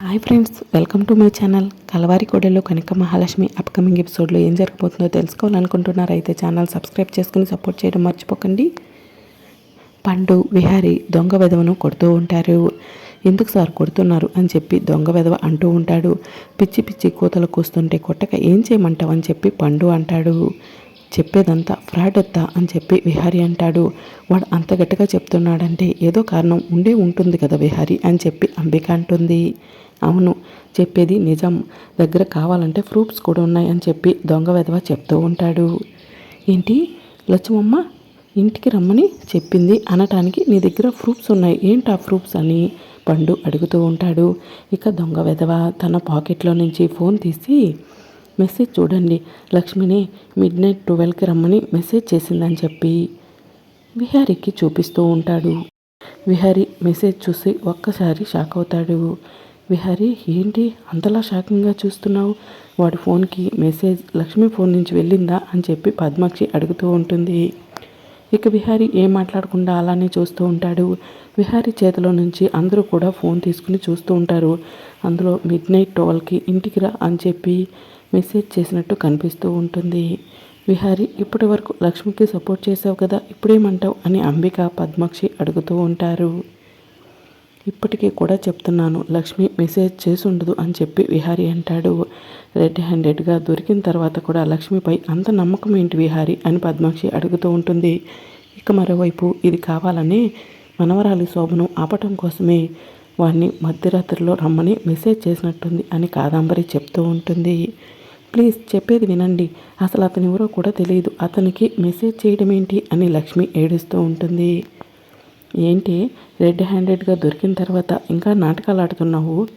Hi friends welcome to my channel కలవారి కోడెలో Kanaka Mahalakshmi upcoming ఎపిసోడ్లో ఏం జరగబోతుందో తెలుసుకోవాలనుకుంటున్నారు. అయితే ఛానల్ సబ్స్క్రైబ్ చేసుకుని సపోర్ట్ చేయడం మర్చిపోకండి. పండు విహారి దొంగ వెధవను కొడుతూ ఉంటారు. ఎందుకు సార్ కొడుతున్నారు అని చెప్పి దొంగ వెధవ అంటూ ఉంటాడు. పిచ్చి పిచ్చి కూతలు కూస్తుంటే కొట్టక ఏం చేయమంటావు అని చెప్పి పండు అంటాడు. చెప్పేదంతా ఫ్రాడ్ వద్దా అని చెప్పి విహారి అంటాడు. వాడు అంత గట్టిగా చెప్తున్నాడంటే ఏదో కారణం ఉండే ఉంటుంది కదా విహారి అని చెప్పి అంబిక అంటుంది. అవును చెప్పేది నిజం. దగ్గర కావాలంటే ప్రూఫ్స్ కూడా ఉన్నాయి అని చెప్పి దొంగ వెధవ చెప్తూ ఉంటాడు. ఏంటి? లక్ష్మమ్మ ఇంటికి రమ్మని చెప్పింది అనటానికి నీ దగ్గర ప్రూఫ్స్ ఉన్నాయి. ఏంటి ఆ ప్రూఫ్స్ అని పండు అడుగుతూ ఉంటాడు. ఇక దొంగ వెధవ తన పాకెట్లో నుంచి ఫోన్ తీసి మెసేజ్ చూడండి. లక్ష్మిని మిడ్ నైట్ ట్వెల్వ్కి రమ్మని మెసేజ్ చేసిందని చెప్పి విహారీకి చూపిస్తూ ఉంటాడు. విహారీ మెసేజ్ చూసి ఒక్కసారి షాక్ అవుతాడు. విహారీ ఏంటి? అంతలా షాకింగ్గా చూస్తున్నావు? వాడి ఫోన్కి మెసేజ్ లక్ష్మి ఫోన్ నుంచి వెళ్ళిందా? అని చెప్పి పద్మాక్షి అడుగుతూ ఉంటుంది. ఇక విహారీ ఏం మాట్లాడకుండా అలానే చూస్తూ ఉంటాడు. విహారీ చేతిలో నుంచి అందరూ కూడా ఫోన్ తీసుకుని చూస్తూ ఉంటారు. అందులో మిడ్ నైట్ ట్వెల్వ్కి ఇంటికి రా అని చెప్పి మెసేజ్ చేసినట్టు కనిపిస్తూ ఉంటుంది. విహారి ఇప్పటి వరకు లక్ష్మికి సపోర్ట్ చేసావు కదా ఇప్పుడేమంటావు అని అంబిక పద్మాక్షి అడుగుతూ ఉంటారు. ఇప్పటికీ కూడా చెప్తున్నాను లక్ష్మి మెసేజ్ చేసి ఉండదు అని చెప్పి విహారి అంటాడు. రెడ్ హ్యాండెడ్గా దొరికిన తర్వాత కూడా లక్ష్మిపై అంత నమ్మకం ఏంటి విహారి అని పద్మాక్షి అడుగుతూ ఉంటుంది. ఇక మరోవైపు ఇది కావాలని మనవరాలి శోభను ఆపటం కోసమే వాడిని మధ్యరాత్రిలో రమ్మని మెసేజ్ చేసినట్టుంది అని కాదంబరి చెప్తూ ఉంటుంది. ప్లీజ్ చెప్పేది వినండి. అసలు అతను ఎవరో కూడా తెలియదు. అతనికి మెసేజ్ చేయడం ఏంటి అని లక్ష్మి ఏడుస్తూ ఉంటుంది. ఏంటి? రెడ్ హ్యాండెడ్గా దొరికిన తర్వాత ఇంకా నాటకాలు ఆడుతున్నావు?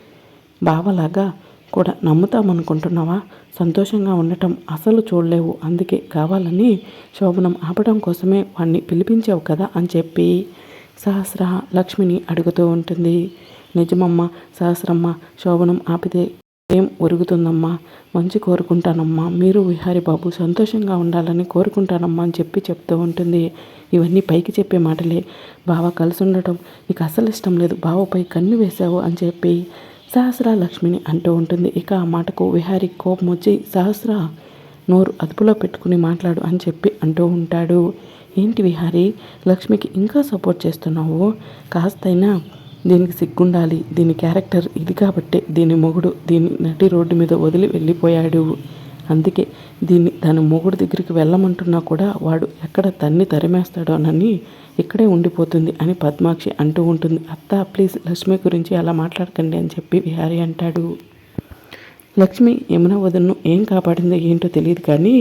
బావలాగా కూడా నమ్ముతామనుకుంటున్నావా? సంతోషంగా ఉండటం అసలు చూడలేవు. అందుకే కావాలని శోభనం ఆపడం కోసమే వాడిని పిలిపించావు కదా అని చెప్పి సహస్ర లక్ష్మిని అడుగుతూ ఉంటుంది. నిజమమ్మ సహస్రమ్మ శోభనం ఆపితే ఏం ఒరుగుతుందమ్మా? మంచి కోరుకుంటానమ్మా. మీరు విహారి బాబు సంతోషంగా ఉండాలని కోరుకుంటానమ్మా అని చెప్పి చెప్తూ ఉంటుంది. ఇవన్నీ పైకి చెప్పే మాటలే. బావ కలిసి ఉండటం నీకు అసలు ఇష్టం లేదు. బావపై కన్ను వేశావు అని చెప్పి సహస్ర లక్ష్మిని అంటూ ఉంటుంది. ఇక ఆ మాటకు విహారి కోపం వచ్చి సహస్ర నోరు అదుపులో పెట్టుకుని మాట్లాడు అని చెప్పి అంటూ ఉంటాడు. ఏంటి విహారి? లక్ష్మికి ఇంకా సపోర్ట్ చేస్తున్నావు? కాస్తైనా దీనికి సిగ్గుండాలి. దీని క్యారెక్టర్ ఇది కాబట్టే దీని మొగుడు దీని నటి రోడ్డు మీద వదిలి వెళ్ళిపోయాడు. అందుకే దీన్ని తన మొగుడు దగ్గరికి వెళ్ళమంటున్నా కూడా వాడు ఎక్కడ తన్ని తరిమేస్తాడోనని ఇక్కడే ఉండిపోతుంది అని పద్మాక్షి అంటూ ఉంటుంది. అత్త ప్లీజ్ లక్ష్మి గురించి అలా మాట్లాడకండి అని చెప్పి విహారి అంటాడు. లక్ష్మి యమున వదన్ను ఏం కాపాడిందో ఏంటో తెలియదు కానీ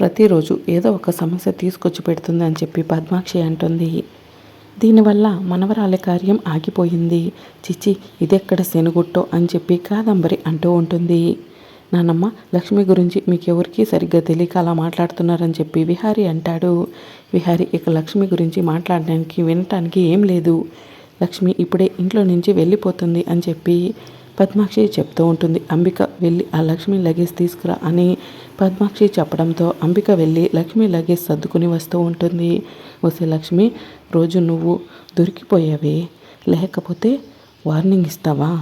ప్రతిరోజు ఏదో ఒక సమస్య తీసుకొచ్చి పెడుతుంది అని చెప్పి పద్మాక్షి అంటుంది. దీనివల్ల మనవరాలి కార్యం ఆగిపోయింది. చిచి ఇదెక్కడ శనుగుట్టో అని చెప్పి కాదంబరి అంటూ ఉంటుంది. నానమ్మ లక్ష్మి గురించి మీకు ఎవరికి సరిగ్గా తెలియక అలా మాట్లాడుతున్నారని చెప్పి విహారి అంటాడు. విహారి ఇక లక్ష్మి గురించి మాట్లాడడానికి వినటానికి ఏం లేదు. లక్ష్మి ఇప్పుడే ఇంట్లో నుంచి వెళ్ళిపోతుంది అని చెప్పి పద్మాక్షి చెప్తూ ఉంటుంది. అంబిక వెళ్ళి ఆ లక్ష్మి లగేజ్ తీసుకురా అని పద్మాక్షి చెప్పడంతో అంబిక వెళ్ళి లక్ష్మి లగేజ్ సర్దుకుని వస్తూ ఉంటుంది. వసే లక్ష్మి రోజు నువ్వు దొరికిపోయావే. లేకపోతే వార్నింగ్ ఇస్తావా?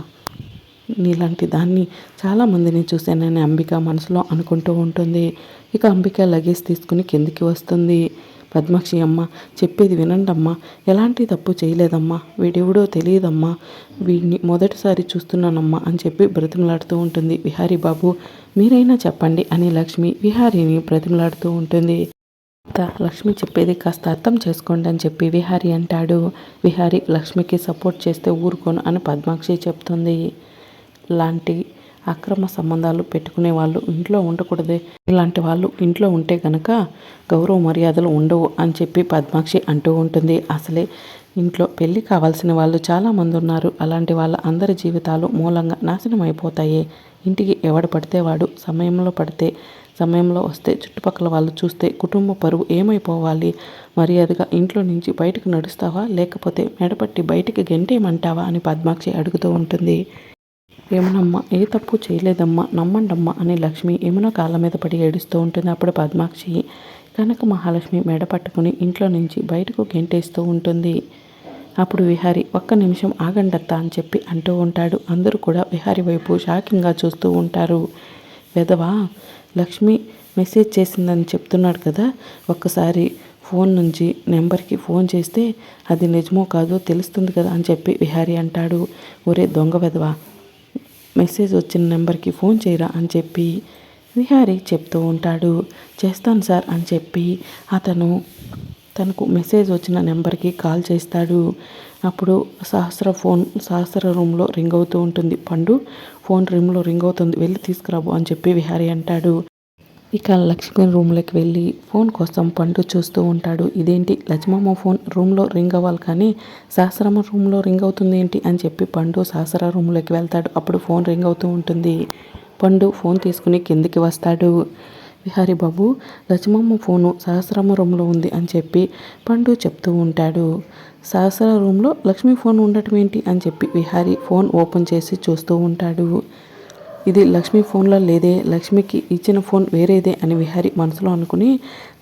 నీలాంటి దాన్ని చాలామందిని చూశానని అంబిక మనసులో అనుకుంటూ ఉంటుంది. ఇక అంబిక లగేజ్ తీసుకుని కిందికి వస్తుంది. పద్మాక్షి అమ్మ చెప్పేది వినండమ్మా. ఎలాంటి తప్పు చేయలేదమ్మా. వీడెవడో తెలియదమ్మా. వీడిని మొదటిసారి చూస్తున్నానమ్మా అని చెప్పి బ్రతిమలాడుతూ ఉంటుంది విహారీ బాబు మీరైనా చెప్పండి అని లక్ష్మి విహారీని బ్రతిమలాడుతూ ఉంటుంది. లక్ష్మి చెప్పేది కాస్త అర్థం చేసుకోండి అని చెప్పి విహారీ అంటాడు. విహారీ లక్ష్మికి సపోర్ట్ చేస్తే ఊరుకోను అని పద్మాక్షి చెప్తుంది. లాంటి అక్రమ సంబంధాలు పెట్టుకునే వాళ్ళు ఇంట్లో ఉండకూడదే. ఇలాంటి వాళ్ళు ఇంట్లో ఉంటే కనుక గౌరవ మర్యాదలు ఉండవు అని చెప్పి పద్మాక్షి అంటూ ఉంటుంది. అసలే ఇంట్లో పెళ్ళి కావాల్సిన వాళ్ళు చాలామంది ఉన్నారు. అలాంటి వాళ్ళ అందరి జీవితాలు మూలంగా నాశనం అయిపోతాయి. ఇంటికి ఎవడు పడితే వాడు సమయంలో పడితే సమయంలో వస్తే చుట్టుపక్కల వాళ్ళు చూస్తే కుటుంబ పరువు ఏమైపోవాలి? మర్యాదగా ఇంట్లో నుంచి బయటకు నడుస్తావా? లేకపోతే మెడపట్టి బయటికి గెంటేయమంటావా? అని పద్మాక్షి అడుగుతూ ఉంటుంది. ఏమనమ్మా ఏ తప్పు చేయలేదమ్మా నమ్మండమ్మా అని లక్ష్మి యమున కాళ్ళ మీద పడి ఏడుస్తూ ఉంటుంది. అప్పుడు పద్మాక్షి కనక మహాలక్ష్మి మెడ పట్టుకుని ఇంట్లో నుంచి బయటకు గెంటేస్తూ ఉంటుంది. అప్పుడు విహారి ఒక్క నిమిషం ఆగండత్తా అని చెప్పి అంటూ ఉంటాడు. అందరూ కూడా విహారి వైపు షాకింగ్గా చూస్తూ ఉంటారు. వెధవా లక్ష్మి మెసేజ్ చేసిందని చెప్తున్నాడు కదా. ఒక్కసారి ఫోన్ నుంచి నెంబర్కి ఫోన్ చేస్తే అది నిజమో కాదో తెలుస్తుంది కదా అని చెప్పి విహారి అంటాడు. ఒరే దొంగ వెధవా మెసేజ్ వచ్చిన నెంబర్కి ఫోన్ చేయరా అని చెప్పి విహారి చెప్తూ ఉంటాడు. చేస్తాను సార్ అని చెప్పి అతను తనకు మెసేజ్ వచ్చిన నెంబర్కి కాల్ చేస్తాడు. అప్పుడు సహస్ర ఫోన్ సహస్ర రూమ్లో రింగ్ అవుతూ ఉంటుంది. పండు ఫోన్ రూమ్లో రింగ్ అవుతుంది. వెళ్ళి తీసుకురాబు అని చెప్పి విహారీ అంటాడు. ఇక లక్ష్మి రూమ్లోకి వెళ్ళి ఫోన్ కోసం పండు చూస్తూ ఉంటాడు. ఇదేంటి? లక్ష్మమ్మ ఫోన్ రూమ్లో రింగ్ అవ్వాలి కానీ సహస్రమ్మ రూమ్లో రింగ్ అవుతుంది ఏంటి అని చెప్పి పండు సహస్ర రూమ్లోకి వెళ్తాడు. అప్పుడు ఫోన్ రింగ్ అవుతూ ఉంటుంది. పండు ఫోన్ తీసుకుని కిందికి వస్తాడు. విహారీ బాబు లక్ష్మమ్మ ఫోను సహస్రమ్మ రూమ్లో ఉంది అని చెప్పి పండు చెప్తూ ఉంటాడు. సహస్ర రూమ్లో లక్ష్మి ఫోన్ ఉండటం ఏంటి అని చెప్పి విహారీ ఫోన్ ఓపెన్ చేసి చూస్తూ ఉంటాడు. ఇది లక్ష్మి ఫోన్లో లేదే లక్ష్మికి ఇచ్చిన ఫోన్ వేరేదే అని విహారీ మనసులో అనుకుని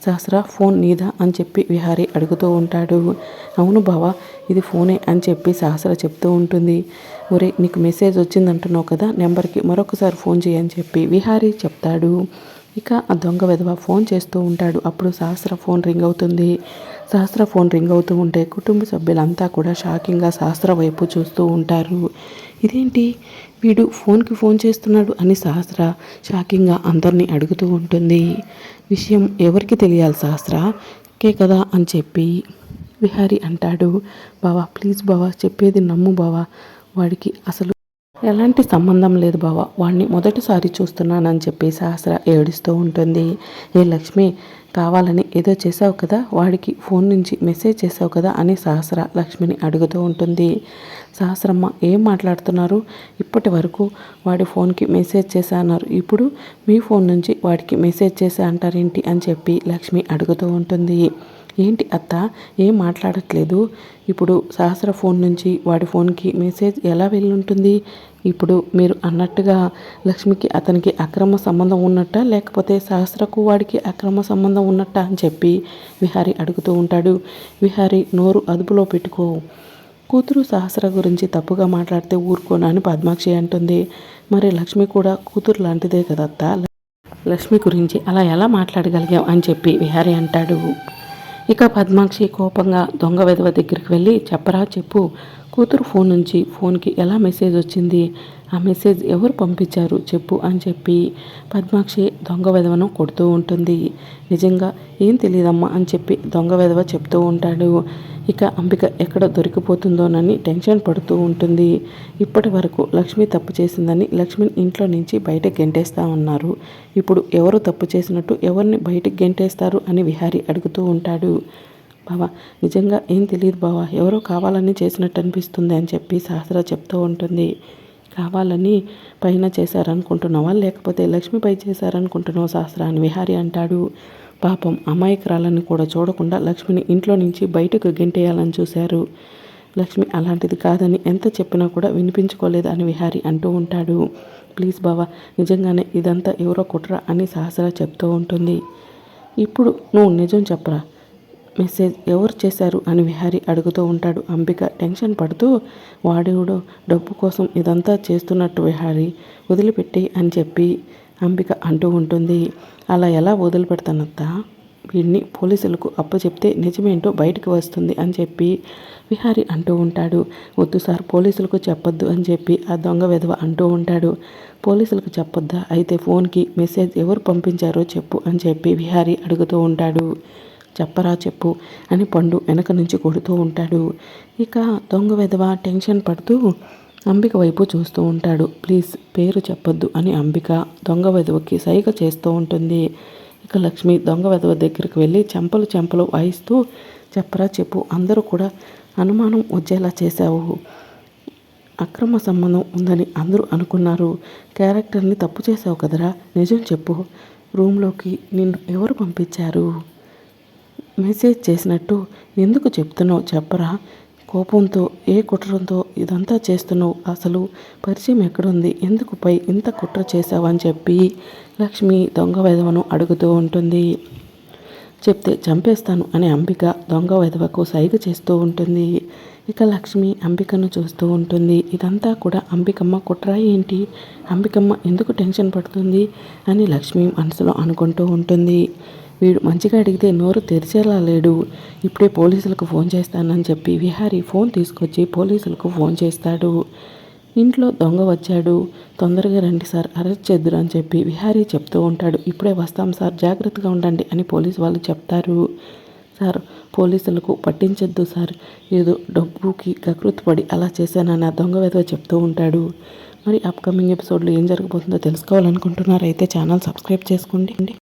సహస్ర ఫోన్ నీదా అని చెప్పి విహారీ అడుగుతూ ఉంటాడు. అవును బావా ఇది ఫోనే అని చెప్పి సహస్ర చెప్తూ ఉంటుంది. ఒరే నీకు మెసేజ్ వచ్చిందంటున్నావు కదా నెంబర్కి మరొకసారి ఫోన్ చేయని చెప్పి విహారీ చెప్తాడు. ఇక ఆ దొంగ విధవ ఫోన్ చేస్తూ ఉంటాడు. అప్పుడు సహస్ర ఫోన్ రింగ్ అవుతుంది. సహస్ర ఫోన్ రింగ్ అవుతూ ఉంటే కుటుంబ సభ్యులంతా కూడా షాకింగ్గా సహస్ర వైపు చూస్తూ ఉంటారు. ఇదేంటి? వీడు ఫోన్కి ఫోన్ చేస్తున్నాడు అని సహస్ర షాకింగ్గా అందరినీ అడుగుతూ ఉంటుంది. విషయం ఎవరికి తెలియాలి సహస్ర? కే కదా అని చెప్పి విహారి అంటాడు. బావా ప్లీజ్ బావా చెప్పేది నమ్ము బావా. వాడికి అసలు ఎలాంటి సంబంధం లేదు బావ. వాడిని మొదటిసారి చూస్తున్నానని చెప్పి సహస్ర ఏడుస్తూ ఉంటుంది. ఏ లక్ష్మి కావాలని ఏదో చేసావు కదా? వాడికి ఫోన్ నుంచి మెసేజ్ చేసావు కదా? అని సహస్ర లక్ష్మిని అడుగుతూ ఉంటుంది. సహస్రమ్మ ఏం మాట్లాడుతున్నారు? ఇప్పటి వరకు వాడి ఫోన్కి మెసేజ్ చేశా అన్నారు. ఇప్పుడు మీ ఫోన్ నుంచి వాడికి మెసేజ్ చేసా అంటారేంటి అని చెప్పి లక్ష్మి అడుగుతూ ఉంటుంది. ఏంటి అత్త? ఏం మాట్లాడట్లేదు? ఇప్పుడు సహస్ర ఫోన్ నుంచి వాడి ఫోన్కి మెసేజ్ ఎలా వెళ్ళి ఉంటుంది ఇప్పుడు మీరు అన్నట్టుగా లక్ష్మికి అతనికి అక్రమ సంబంధం ఉన్నట్ట? లేకపోతే సహస్రకు వాడికి అక్రమ సంబంధం ఉన్నట్ట? అని చెప్పి విహారి అడుగుతూ ఉంటాడు. విహారి నోరు అదుపులో పెట్టుకో. కూతురు సహస్ర గురించి తప్పుగా మాట్లాడితే ఊరుకోను అని పద్మాక్షి అంటుంది. మరి లక్ష్మి కూడా కూతురు లాంటిదే కదా అత్త? లక్ష్మి గురించి అలా ఎలా మాట్లాడగలిగాం అని చెప్పి విహారి అంటాడు. ఇక పద్మాక్షి కోపంగా దొంగ విధవ దగ్గరికి వెళ్ళి చెప్పరా చెప్పు. కూతురు ఫోన్ నుంచి ఫోన్కి ఎలా మెసేజ్ వచ్చింది? ఆ మెసేజ్ ఎవరు పంపించారు చెప్పు అని చెప్పి పద్మాక్షి దొంగ వెధవను కొడుతూ ఉంటుంది. నిజంగా ఏం తెలియదమ్మా అని చెప్పి దొంగ వెధవ చెప్తూ ఉంటాడు. ఇక అంబిక ఎక్కడ దొరికిపోతుందోనని టెన్షన్ పడుతూ ఉంటుంది. ఇప్పటి వరకు లక్ష్మి తప్పు చేసిందని లక్ష్మిని ఇంట్లో నుంచి బయటకు గెంటేస్తా ఉన్నారు. ఇప్పుడు ఎవరు తప్పు చేసినట్టు ఎవరిని బయటకు గెంటేస్తారు అని విహారి అడుగుతూ ఉంటాడు. బావా నిజంగా ఏం తెలియదు బావా. ఎవరో కావాలని చేసినట్టు అనిపిస్తుంది అని చెప్పి సహస్ర చెప్తూ ఉంటుంది. కావాలని పైన చేశారనుకుంటున్నావా? లేకపోతే లక్ష్మిపై చేశారనుకుంటున్నావు సహస్ర అని విహారి అంటాడు. పాపం అమాయకురాలని కూడా చూడకుండా లక్ష్మిని ఇంట్లో నుంచి బయటకు గెంటేయాలని చూశారు. లక్ష్మి అలాంటిది కాదని ఎంత చెప్పినా కూడా వినిపించుకోలేదు అని విహారి అంటూ ఉంటాడు. ప్లీజ్ బావా నిజంగానే ఇదంతా ఎవరో కుట్రా అని సహస్ర చెప్తూ ఉంటుంది. ఇప్పుడు నువ్వు నిజం చెప్పరా? మెసేజ్ ఎవరు చేశారు అని విహారి అడుగుతూ ఉంటాడు. అంబిక టెన్షన్ పడుతూ వాడేవుడు డబ్బు కోసం ఇదంతా చేస్తున్నట్టు విహారి వదిలిపెట్టి అని చెప్పి అంబిక అంటూ ఉంటుంది. అలా ఎలా వదిలిపెడతానత్తా? వీడిని పోలీసులకు అప్పచెప్తే నిజమేంటో బయటకు వస్తుంది అని చెప్పి విహారి అంటూ ఉంటాడు. వద్దు సార్ పోలీసులకు చెప్పొద్దు అని చెప్పి ఆ దొంగ విధవ అంటూ ఉంటాడు. పోలీసులకు చెప్పొద్దా? అయితే ఫోన్కి మెసేజ్ ఎవరు పంపించారో చెప్పు అని చెప్పి విహారి అడుగుతూ ఉంటాడు. చెప్పరా చెప్పు అని పండు వెనక నుంచి కొడుతూ ఉంటాడు. ఇక దొంగ విధవ టెన్షన్ పడుతూ అంబిక వైపు చూస్తూ ఉంటాడు. ప్లీజ్ పేరు చెప్పొద్దు అని అంబిక దొంగ వెధవకి సైగ చేస్తూ ఉంటుంది. ఇక లక్ష్మి దొంగ వెధవ దగ్గరికి వెళ్ళి చెంపలు చెంపలు వాయిస్తూ చెప్పరా చెప్పు అందరూ కూడా అనుమానం వచ్చేలా చేశావు. అక్రమ సంబంధం ఉందని అందరూ అనుకున్నారు. క్యారెక్టర్ని తప్పు చేసావు కదరా నిజం చెప్పు. రూమ్లోకి నిన్ను ఎవరు పంపించారు? మెసేజ్ చేసినట్టు ఎందుకు చెప్తున్నావు చెప్పరా? కోపంతో ఏ కుట్రంతో ఇదంతా చేస్తున్నావు? అసలు పరిచయం ఎక్కడుంది? ఎందుకు పై ఇంత కుట్ర చేశావని చెప్పి లక్ష్మి దొంగ వెధవను అడుగుతూ ఉంటుంది. చెప్తే చంపేస్తాను అని అంబిక దొంగ వెధవకు సైగ చేస్తూ ఉంటుంది. ఇక లక్ష్మి అంబికను చూస్తూ ఉంటుంది. ఇదంతా కూడా అంబికమ్మ కుట్ర ఏంటి? అంబికమ్మ ఎందుకు టెన్షన్ పడుతుంది? అని లక్ష్మి మనసులో అనుకుంటూ ఉంటుంది. వీడు మంచిగా అడిగితే నోరు తెరిచేలా లేడు. ఇప్పుడే పోలీసులకు ఫోన్ చేస్తానని చెప్పి విహారీ ఫోన్ తీసుకొచ్చి పోలీసులకు ఫోన్ చేస్తాడు. ఇంట్లో దొంగ వచ్చాడు. తొందరగా రండి సార్ అరెస్ట్ చేద్దురు అని చెప్పి విహారీ చెప్తూ ఉంటాడు. ఇప్పుడే వస్తాం సార్ జాగ్రత్తగా ఉండండి అని పోలీసు వాళ్ళు చెప్తారు. సార్ పోలీసులకు పట్టించొద్దు సార్. ఏదో డబ్బుకి కకృతి పడి అలా చేశానని ఆ దొంగ వెధవ చెప్తూ ఉంటాడు. మరి అప్కమింగ్ ఎపిసోడ్లో ఏం జరగబోతుందో తెలుసుకోవాలనుకుంటున్నారైతే ఛానల్ సబ్స్క్రైబ్ చేసుకోండి.